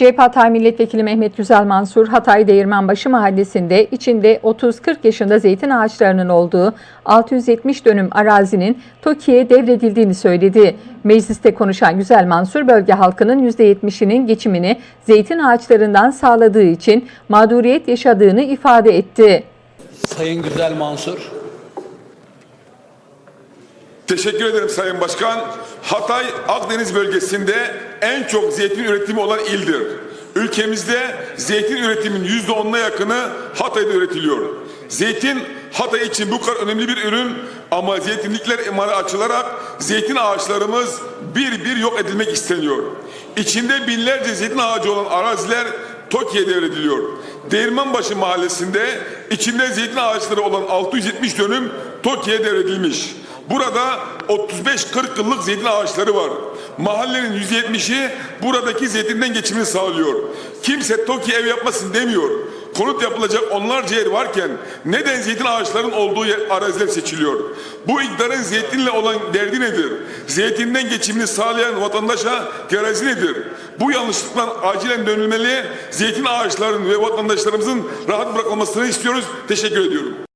CHP Hatay Milletvekili Mehmet Güzel Mansur, Hatay Değirmenbaşı Mahallesi'nde içinde 30-40 yaşında zeytin ağaçlarının olduğu 670 dönüm arazinin TOKİ'ye devredildiğini söyledi. Mecliste konuşan Güzel Mansur, bölge halkının %70'inin geçimini zeytin ağaçlarından sağladığı için mağduriyet yaşadığını ifade etti. Sayın Güzel Mansur. Teşekkür ederim Sayın Başkan. Hatay Akdeniz bölgesinde en çok zeytin üretimi olan ildir. Ülkemizde zeytin üretiminin yüzde onuna yakını Hatay'da üretiliyor. Zeytin Hatay için bu kadar önemli bir ürün ama zeytinlikler imara açılarak zeytin ağaçlarımız bir bir yok edilmek isteniyor. İçinde binlerce zeytin ağacı olan araziler TOKİ'ye devrediliyor. Değirmenbaşı mahallesinde içinde zeytin ağaçları olan 670 dönüm TOKİ'ye devredilmiş. Burada 35-40 yıllık zeytin ağaçları var. Mahallenin %70'i buradaki zeytinden geçimini sağlıyor. Kimse TOKİ ev yapmasın demiyor. Konut yapılacak onlarca yer varken neden zeytin ağaçlarının olduğu araziler seçiliyor? Bu iktidarın zeytinle olan derdi nedir? Zeytinden geçimini sağlayan vatandaşa garezi nedir? Bu yanlışlıktan acilen dönülmeli. Zeytin ağaçlarının ve vatandaşlarımızın rahat bırakılmasını istiyoruz. Teşekkür ediyorum.